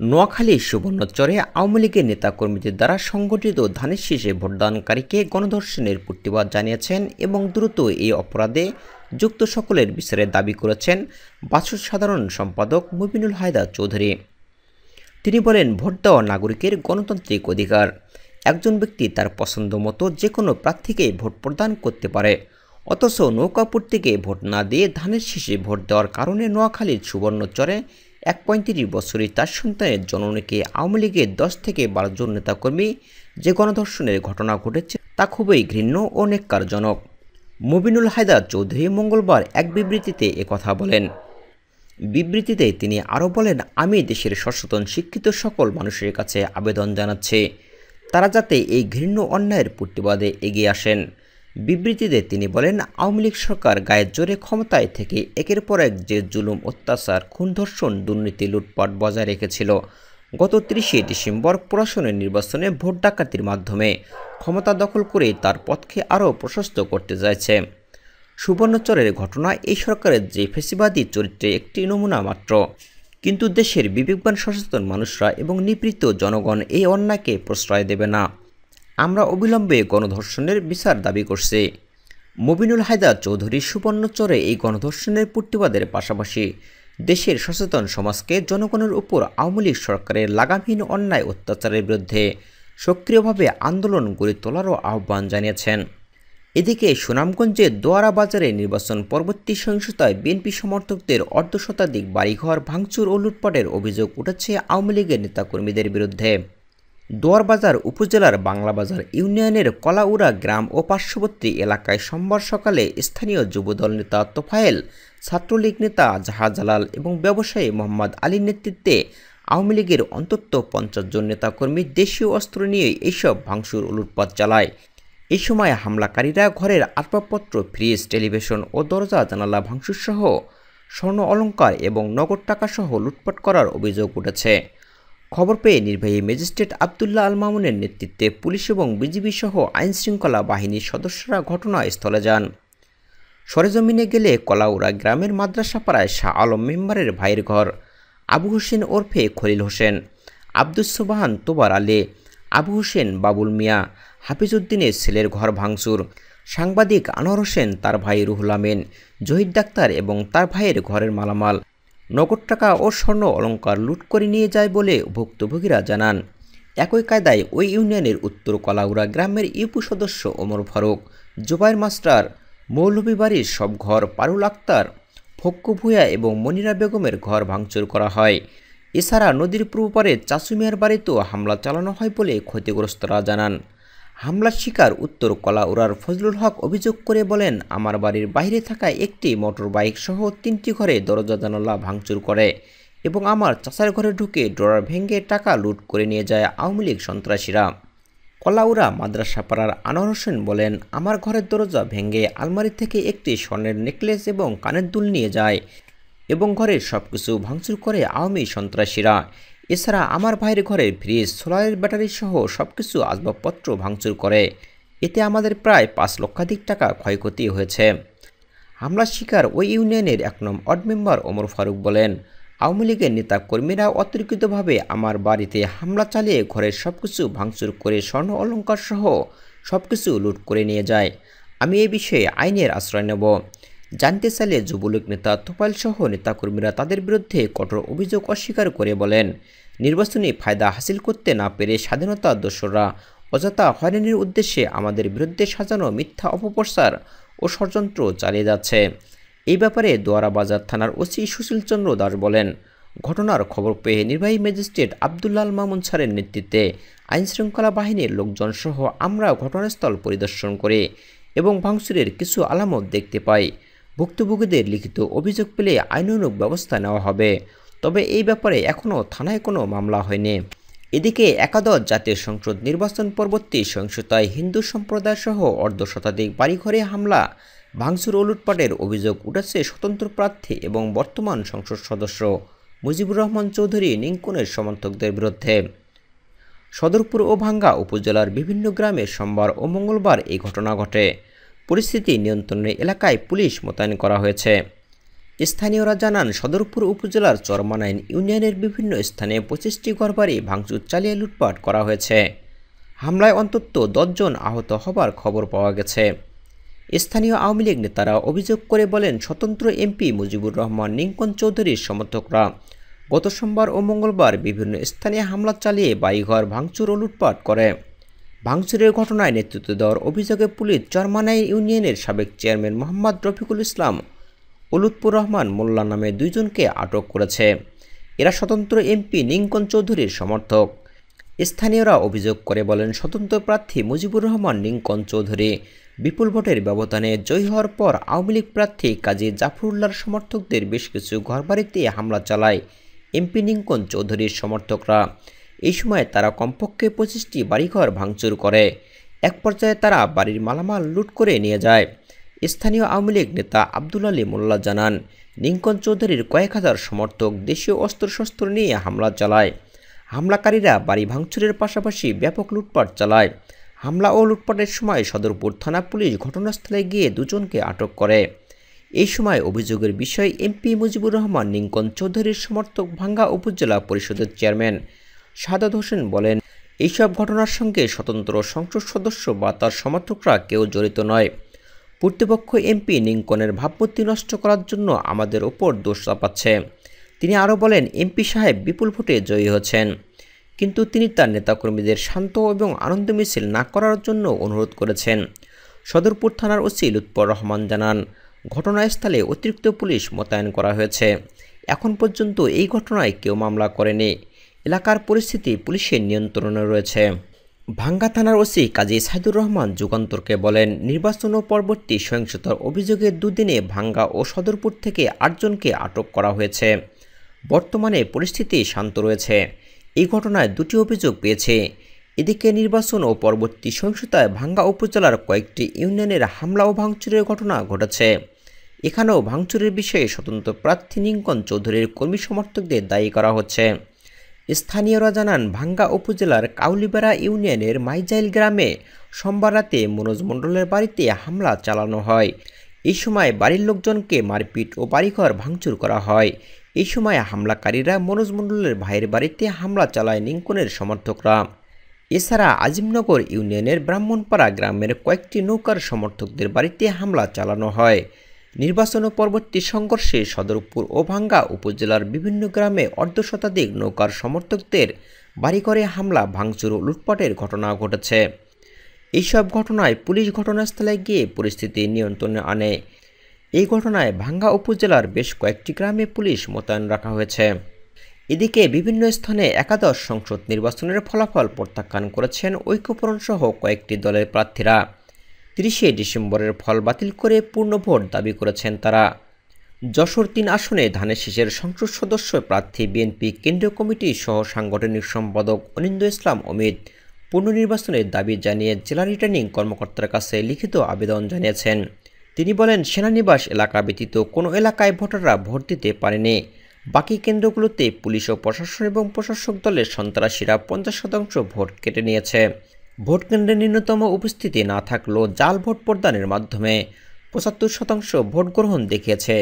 নোয়াখালী সুবর্ণচরে আওয়ামী লীগের নেতাকর্মীদের দ্বারা সংগঠিত ধানের শীষে ভোটদানকারীকে গণধর্ষণের প্রতিবাদ জানিয়েছেন এবং দ্রুত এই অপরাধে যুক্ত সকলের বিচারের দাবি করেছেন বাছুর সাধারণ সম্পাদক মুবিনুল হায়দা চৌধুরী। তিনি বলেন, ভোট দেওয়া নাগরিকের গণতান্ত্রিক অধিকার। একজন ব্যক্তি তার পছন্দ মতো যে কোনো প্রার্থীকে ভোট প্রদান করতে পারে। অথচ নৌকাপুর থেকে ভোট না দিয়ে ধানের শীষে ভোট দেওয়ার কারণে নোয়াখালীর সুবর্ণচরে এক পঁয়ত্রিশ বছরী তার সন্তানের জননীকে আওয়ামী লীগের দশ থেকে বারো জন নেতাকর্মী যে গণধর্ষণের ঘটনা ঘটেছে তা খুবই ঘৃণ্য ও নেককারজনক মুবিনুল হায়দার চৌধুরী মঙ্গলবার এক বিবৃতিতে একথা বলেন। বিবৃতিতে তিনি আরও বলেন, আমি দেশের সচেতন, শিক্ষিত সকল মানুষের কাছে আবেদন জানাচ্ছি। তারা যাতে এই ঘৃণ্য অন্যায়ের প্রতিবাদে এগিয়ে আসেন। বিবৃতিতে তিনি বলেন, আওয়ামী লীগ সরকার গায়ের জোরে ক্ষমতায় থেকে একের পর এক যে জুলুম, অত্যাচার, খুন, ধর্ষণ, দুর্নীতি, লুটপাট বজায় রেখেছিল। গত তিরিশে ডিসেম্বর প্রশাসনের নির্বাচনে ভোট ডাকাতির মাধ্যমে ক্ষমতা দখল করে তার পথকে আরও প্রশস্ত করতে চাইছে। সুবর্ণচরের ঘটনা এই সরকারের যে ফেসিবাদী চরিত্রে একটি নমুনা মাত্র। কিন্তু দেশের বিবেকবান সচেতন মানুষরা এবং নিপীড়িত জনগণ এই অন্যায়কে প্রশ্রয় দেবে না। আমরা অবিলম্বে গণধর্ষণের বিচার দাবি করছি। মুবিনুল হায়দার চৌধুরী সুবর্ণচরে এই গণধর্ষণের প্রতিবাদের পাশাপাশি দেশের সচেতন সমাজকে জনগণের উপর আওয়ামী লীগ সরকারের লাগামহীন অন্যায় অত্যাচারের বিরুদ্ধে সক্রিয়ভাবে আন্দোলন গড়ে তোলারও আহ্বান জানিয়েছেন। এদিকে সুনামগঞ্জে দোয়ারা বাজারে নির্বাচন পরবর্তী সহিংসতায় বিএনপি সমর্থকদের অর্ধ শতাধিক বাড়িঘর ভাঙচুর ও লুটপাটের অভিযোগ উঠেছে আওয়ামী লীগের নেতাকর্মীদের বিরুদ্ধে। দোয়ারবাজার উপজেলার বাংলাবাজার ইউনিয়নের কলাউড়া গ্রাম ও পার্শ্ববর্তী এলাকায় সোমবার সকালে স্থানীয় যুবদল নেতা তোফায়েল, ছাত্রলীগ নেতা জাহাজালাল এবং ব্যবসায়ী মোহাম্মদ আলীর নেতৃত্বে আওয়ামী লীগের অন্তত পঞ্চাশ জন নেতাকর্মী দেশীয় অস্ত্র নিয়ে এইসব ভাঙচুর ও লুটপাট চালায়। এই সময় হামলাকারীরা ঘরের আসবাবপত্র, ফ্রিজ, টেলিভিশন ও দরজা, জানালা ভাঙচুরসহ স্বর্ণ অলঙ্কার এবং নগদ টাকাসহ লুটপাট করার অভিযোগ উঠেছে। খবর পেয়ে নির্বাহী ম্যাজিস্ট্রেট আবদুল্লাহ আল মামুনের নেতৃত্বে পুলিশ এবং বিজিবি সহ আইনশৃঙ্খলা বাহিনীর সদস্যরা ঘটনাস্থলে যান। সরেজমিনে গেলে কলাউড়া গ্রামের মাদ্রাসাপাড়ায় শাহ আলম মেম্বারের ভাইয়ের ঘর। আবু হোসেন ওরফে খলিল হোসেন, আব্দুস সোবাহান তোবার আলে, আবু হোসেন বাবুল মিয়া হাফিজউদ্দিনের ছেলের ঘর ভাঙচুর। সাংবাদিক আনোয়ার হোসেন, তার ভাই রুহুল আমিন, জহির ডাক্তার এবং তার ভাইয়ের ঘরের মালামাল। নগদ টাকা ও স্বর্ণ অলঙ্কার লুট করে নিয়ে যায় বলে ভুক্তভোগীরা জানান। একই কায়দায় ওই ইউনিয়নের উত্তর কলাউড়া গ্রামের ইউপি সদস্য ওমর ফারুক, জুবাইর মাস্টার মৌলভী বাড়ির সব ঘর পারুল আক্তার, ফক্কু ভূয়া এবং মনিরা বেগমের ঘর ভাঙচুর করা হয়। এছাড়া নদীর পূর্বপারে চাচুমিয়ার বাড়িতেও হামলা চালানো হয় বলে ক্ষতিগ্রস্তরা জানান। হামলার শিকার উত্তর কলাউড়ার ফজলুল হক অভিযোগ করে বলেন, আমার বাড়ির বাইরে থাকা একটি মোটর বাইক সহ তিনটি ঘরে দরজা জানালা ভাঙচুর করে এবং আমার চাচার ঘরে ঢুকে ড্রয়ার ভেঙে টাকা লুট করে নিয়ে যায় আওয়ামী লীগ সন্ত্রাসীরা। কলাউড়া মাদ্রাসাপাড়ার আনোয়ার হোসেন বলেন, আমার ঘরের দরজা ভেঙে আলমারি থেকে একটি স্বর্ণের নেকলেস এবং কানের দুল নিয়ে যায় এবং ঘরের সব কিছু ভাঙচুর করে আওয়ামী সন্ত্রাসীরা। এছাড়া আমার ভাইয়ের ঘরের ফ্রিজ, সোলারের ব্যাটারি সহ সব কিছু আসবাবপত্র ভাঙচুর করে। এতে আমাদের প্রায় পাঁচ লক্ষাধিক টাকা ক্ষয়ক্ষতি হয়েছে। হামলার শিকার ওই ইউনিয়নের এক নম ওয়ার্ড মেম্বার ওমর ফারুক বলেন, আওয়ামী লীগের নেতা কর্মীরা অতর্কিতভাবে আমার বাড়িতে হামলা চালিয়ে ঘরের সব কিছু ভাঙচুর করে স্বর্ণ অলঙ্কার সহ সব কিছু লুট করে নিয়ে যায়। আমি এই বিষয়ে আইনের আশ্রয় নেব। জানতে চাইলে যুবলীগ নেতা তোপাইল সহ নেতাকর্মীরা তাদের বিরুদ্ধে কঠোর অভিযোগ অস্বীকার করে বলেন, নির্বাচনী ফায়দা হাসিল করতে না পেরে স্বাধীনতা দোসররা অযথা হয়রানির উদ্দেশ্যে আমাদের বিরুদ্ধে সাজানো মিথ্যা অপপ্রচার ও ষড়যন্ত্র চালিয়ে যাচ্ছে। এই ব্যাপারে দোয়ারা বাজার থানার ওসি সুশীল চন্দ্র দাস বলেন, ঘটনার খবর পেয়ে নির্বাহী ম্যাজিস্ট্রেট আবদুল্লাল মামুন স্যারের নেতৃত্বে আইনশৃঙ্খলা বাহিনীর লোকজন সহ আমরা ঘটনাস্থল পরিদর্শন করে এবং ভাঙচুরের কিছু আলামত দেখতে পাই। ভুক্তভোগীদের লিখিত অভিযোগ পেলে আইনানুগ ব্যবস্থা নেওয়া হবে। তবে এই ব্যাপারে এখনও থানায় কোনো মামলা হয়নি। এদিকে একাদশ জাতীয় সংসদ নির্বাচন পরবর্তী সহিংসতায় হিন্দু সম্প্রদায় সহ অর্ধ শতাধিক বাড়িঘরে হামলা, ভাঙচুর ও লুটপাটের অভিযোগ উঠেছে স্বতন্ত্র প্রার্থী এবং বর্তমান সংসদ সদস্য মুজিবুর রহমান চৌধুরী নিঙ্কনের সমর্থকদের বিরুদ্ধে। সদরপুর ও ভাঙ্গা উপজেলার বিভিন্ন গ্রামে সোমবার ও মঙ্গলবার এই ঘটনা ঘটে। পরিস্থিতি নিয়ন্ত্রণের এলাকায় পুলিশ মোতায়েন করা হয়েছে। স্থানীয়রা জানান, সদরপুর উপজেলার চরমানাইন ইউনিয়নের বিভিন্ন স্থানে পঁচিশটি ঘরবাড়ি ভাঙচুর চালিয়ে লুটপাট করা হয়েছে। হামলায় অন্তত দশজন আহত হবার খবর পাওয়া গেছে। স্থানীয় আওয়ামী লীগ নেতারা অভিযোগ করে বলেন, স্বতন্ত্র এমপি মুজিবুর রহমান, নিঙ্কন চৌধুরীর সমর্থকরা গত সোমবার ও মঙ্গলবার বিভিন্ন স্থানে হামলা চালিয়ে বাড়িঘর ভাঙচুর ও লুটপাট করে। ভাঙচুরের ঘটনায় নেতৃত্ব দেওয়ার অভিযোগে পুলিশ চরমানাই ইউনিয়নের সাবেক চেয়ারম্যান মোহাম্মদ রফিকুল ইসলাম ও লুৎপুর রহমান মোল্লা নামে দুইজনকে আটক করেছে। এরা স্বতন্ত্র এমপি নিঙ্কন চৌধুরীর সমর্থক। স্থানীয়রা অভিযোগ করে বলেন, স্বতন্ত্র প্রার্থী মুজিবুর রহমান নিঙ্কন চৌধুরী বিপুল ভোটের ব্যবধানে জয়ী হওয়ার পর আওয়ামী লীগ প্রার্থী কাজী জাফরুল্লাহর সমর্থকদের বেশ কিছু ঘরবাড়িতে হামলা চালায় এমপি নিঙ্কন চৌধুরীর সমর্থকরা। এই সময় তারা কমপক্ষে পঁচিশটি বাড়িঘর ভাঙচুর করে। এক পর্যায়ে তারা বাড়ির মালামাল লুট করে নিয়ে যায়। স্থানীয় আওয়ামী লীগ নেতা আব্দুল আলী মোল্লা জানান, নিঙ্কন চৌধুরীর কয়েক হাজার সমর্থক দেশীয় অস্ত্রশস্ত্র নিয়ে হামলা চালায়। হামলাকারীরা বাড়ি ভাঙচুরের পাশাপাশি ব্যাপক লুটপাট চালায়। হামলা ও লুটপাটের সময় সদরপুর থানা পুলিশ ঘটনাস্থলে গিয়ে দুজনকে আটক করে। এই সময় অভিযোগের বিষয়ে এমপি মুজিবুর রহমান নিঙ্কন চৌধুরীর সমর্থক ভাঙ্গা উপজেলা পরিষদের চেয়ারম্যান সাদাত হোসেন বলেন, এইসব ঘটনার সঙ্গে স্বতন্ত্র সংসদ সদস্য বা তার সমর্থকরা কেউ জড়িত নয়। প্রতিপক্ষ এমপি নিঙ্কনের ভাবমূর্তি নষ্ট করার জন্য আমাদের ওপর দোষ চাপাচ্ছে। তিনি আরও বলেন, এমপি সাহেব বিপুল ভোটে জয়ী হচ্ছেন কিন্তু তিনি তার নেতাকর্মীদের শান্ত এবং আনন্দ মিছিল না করার জন্য অনুরোধ করেছেন। সদরপুর থানার ওসি লুৎপর রহমান জানান, ঘটনাস্থলে অতিরিক্ত পুলিশ মোতায়েন করা হয়েছে। এখন পর্যন্ত এই ঘটনায় কেউ মামলা করেনি। এলাকার পরিস্থিতি পুলিশের নিয়ন্ত্রণে রয়েছে। ভাঙ্গা থানার ওসি কাজী সাইদুর রহমান যুগান্তরকে বলেন, নির্বাচন ও পরবর্তী সহিংসতার অভিযোগে দুদিনে ভাঙ্গা ও সদরপুর থেকে আটজনকে আটক করা হয়েছে। বর্তমানে পরিস্থিতি শান্ত রয়েছে। এই ঘটনায় দুটি অভিযোগ পেয়েছে। এদিকে নির্বাচন ও পরবর্তী সহিংসতায় ভাঙ্গা উপজেলার কয়েকটি ইউনিয়নের হামলা ও ভাঙচুরের ঘটনা ঘটেছে। এখানেও ভাঙচুরের বিষয়ে স্বতন্ত্র প্রার্থী নিঙ্কন চৌধুরীর কর্মী সমর্থকদের দায়ী করা হচ্ছে। স্থানীয়রা জানান, ভাঙ্গা উপজেলার কাউলিবেড়া ইউনিয়নের মাইজাইল গ্রামে সোমবার রাতে মনোজ মণ্ডলের বাড়িতে হামলা চালানো হয়। এই সময় বাড়ির লোকজনকে মারপিট ও বাড়িঘর ভাঙচুর করা হয়। এই সময় হামলাকারীরা মনোজ মণ্ডলের ভাইয়ের বাড়িতে হামলা চালায় নিঙ্কনের সমর্থকরা। এছাড়া আজিমনগর ইউনিয়নের ব্রাহ্মণপাড়া গ্রামের কয়েকটি নৌকার সমর্থকদের বাড়িতে হামলা চালানো হয়। নির্বাচন পরবর্তী সংঘর্ষে সদরপুর ও ভাঙ্গা উপজেলার বিভিন্ন গ্রামে অর্ধশতাধিক নৌকার সমর্থকদের বাড়িঘরে হামলা, ভাঙচুর ও লুটপাটের ঘটনা ঘটেছে। এইসব ঘটনায় পুলিশ ঘটনাস্থলে গিয়ে পরিস্থিতি নিয়ন্ত্রণে আনে। এই ঘটনায় ভাঙ্গা উপজেলার বেশ কয়েকটি গ্রামে পুলিশ মোতায়েন রাখা হয়েছে। এদিকে বিভিন্ন স্থানে একাদশ সংসদ নির্বাচনের ফলাফল প্রত্যাখ্যান করেছেন ঐক্যপরণ সহ কয়েকটি দলের প্রার্থীরা। তিরিশে ডিসেম্বরের ফল বাতিল করে পূর্ণ ভোট দাবি করেছেন তারা। যশোর তিন আসনে ধানের শীষের সংসদ সদস্য প্রার্থী বিএনপি কেন্দ্রীয় কমিটি সহ সাংগঠনিক সম্পাদক অনিন্দ ইসলাম অমিত পুনর্নির্বাচনের দাবি জানিয়ে জেলা রিটার্নিং কর্মকর্তার কাছে লিখিত আবেদন জানিয়েছেন। তিনি বলেন, সেনানিবাস এলাকা ব্যতীত কোনো এলাকায় ভোটাররা ভোট দিতে পারেনি। বাকি কেন্দ্রগুলোতে পুলিশ ও প্রশাসন এবং প্রশাসক দলের সন্ত্রাসীরা পঞ্চাশ শতাংশ ভোট কেটে নিয়েছে। ভোট কেন্দ্রে ন্যূনতম উপস্থিতি না থাকলেও জাল ভোট প্রদানের মাধ্যমে পঁচাত্তর শতাংশ ভোট গ্রহণ দেখিয়েছে।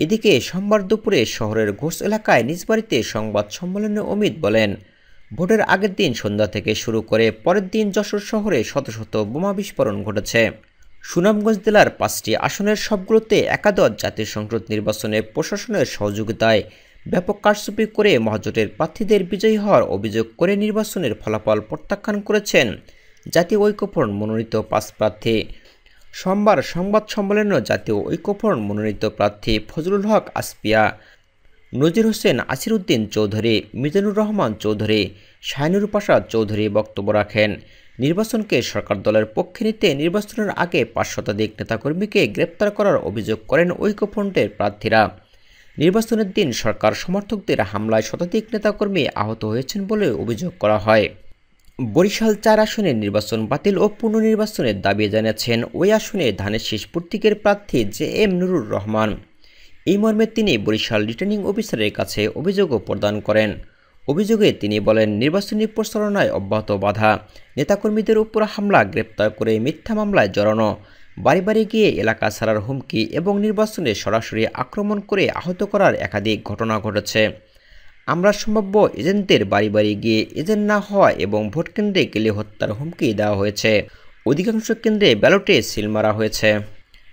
এদিকে সোমবার দুপুরে শহরের ঘোষ এলাকায় নিজ বাড়িতে সংবাদ সম্মেলনে অমিত বলেন, ভোটের আগের দিন সন্ধ্যা থেকে শুরু করে পরের দিন যশোর শহরে শত শত বোমা বিস্ফোরণ ঘটেছে। সুনামগঞ্জ জেলার পাঁচটি আসনের সবগুলোতে একাদশ জাতীয় সংসদ নির্বাচনে প্রশাসনের সহযোগিতায় ব্যাপক কারচুপি করে মহাজোটের প্রার্থীদের বিজয়ী হওয়ার অভিযোগ করে নির্বাচনের ফলাফল প্রত্যাখ্যান করেছেন জাতীয় ঐক্যফ্রন্ট মনোনীত পাঁচ প্রার্থী। সোমবার সংবাদ সম্মেলনে জাতীয় ঐক্যফ্রন্ট মনোনীত প্রার্থী ফজলুল হক আসপিয়া, নজির হোসেন আসিরুদ্দিন চৌধুরী, মিজানুর রহমান চৌধুরী, শাহিনুর প্রসাদ চৌধুরী বক্তব্য রাখেন। নির্বাচনকে সরকার দলের পক্ষে নিতে নির্বাচনের আগে পাঁচ শতাধিক নেতাকর্মীকে গ্রেপ্তার করার অভিযোগ করেন ঐক্যফ্রন্টের প্রার্থীরা। নির্বাচনের দিন সরকার সমর্থকদের হামলায় শতাধিক নেতাকর্মী আহত হয়েছেন বলে অভিযোগ করা হয়। বরিশাল চার আসনে নির্বাচন বাতিল ও পুনর্নির্বাচনের দাবি জানিয়েছেন ওই আসনে ধানের শেষ প্রতীকের প্রার্থী জে এম নুরুর রহমান। এই মর্মে তিনি বরিশাল রিটার্নিং অফিসারের কাছে অভিযোগও প্রদান করেন। অভিযোগে তিনি বলেন, নির্বাচনী প্রচারণায় অব্যাহত বাধা। নেতাকর্মীদের উপর হামলা, গ্রেপ্তার করে মিথ্যা মামলায় জড়ানো। বাড়ি বাড়ি গিয়ে এলাকা ছাড়ার হুমকি এবং নির্বাচনে সরাসরি আক্রমণ করে আহত করার একাধিক ঘটনা ঘটেছে। আমরা সম্ভাব্য এজেন্টদের বাড়ি বাড়ি গিয়ে এজেন্ট না হওয়া এবং ভোট কেন্দ্রে গেলে হত্যার হুমকি দেওয়া হয়েছে। অধিকাংশ কেন্দ্রে ব্যালটে সিল মারা হয়েছে।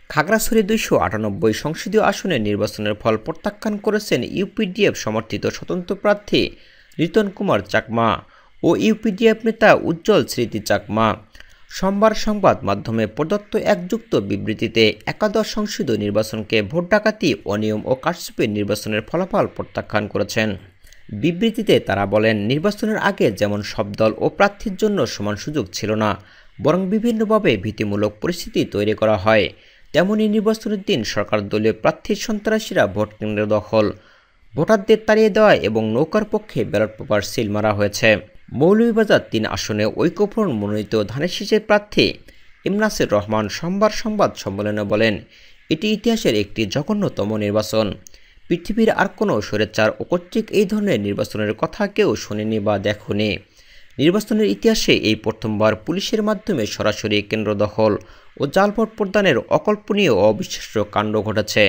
খাগড়াছড়ি দুইশো আটানব্বই সংসদীয় আসনে নির্বাচনের ফল প্রত্যাখ্যান করেছেন ইউপিডিএফ সমর্থিত স্বতন্ত্র প্রার্থী রিতন কুমার চাকমা ও ইউপিডিএফ নেতা উজ্জ্বল স্মৃতি চাকমা। সোমবার সংবাদ মাধ্যমে প্রদত্ত একযুক্ত বিবৃতিতে একাদশ সংসদীয় নির্বাচনকে ভোট ডাকাতি অনিয়ম ও কারচুপির নির্বাচনের ফলাফল প্রত্যাখ্যান করেছেন। বিবৃতিতে তারা বলেন, নির্বাচনের আগে যেমন সব দল ও প্রার্থীর জন্য সমান সুযোগ ছিল না, বরং বিভিন্নভাবে ভীতিমূলক পরিস্থিতি তৈরি করা হয়। তেমনি নির্বাচনের দিন সরকার দলীয় প্রার্থীর সন্ত্রাসীরা ভোট কেন্দ্র দখল, ভোটারদের তাড়িয়ে দেওয়া এবং নৌকার পক্ষে ব্যালট পেপার সিল মারা হয়েছে। মৌলভীবাজার তিন আসনে ঐক্যফ্রন্ট মনোনীত ধানের প্রার্থী ইমনাসির রহমান সোমবার সংবাদ সম্মেলনে বলেন, এটি ইতিহাসের একটি জঘন্যতম নির্বাচন। পৃথিবীর আর কোনো স্বৈরাচার ও কর্তৃক এই ধরনের নির্বাচনের কথা কেউ শোনেনি বা দেখনি। নির্বাচনের ইতিহাসে এই প্রথমবার পুলিশের মাধ্যমে সরাসরি কেন্দ্র দখল ও জাল ভোট প্রদানের অকল্পনীয় অবিশ্বাস্য কাণ্ড ঘটেছে।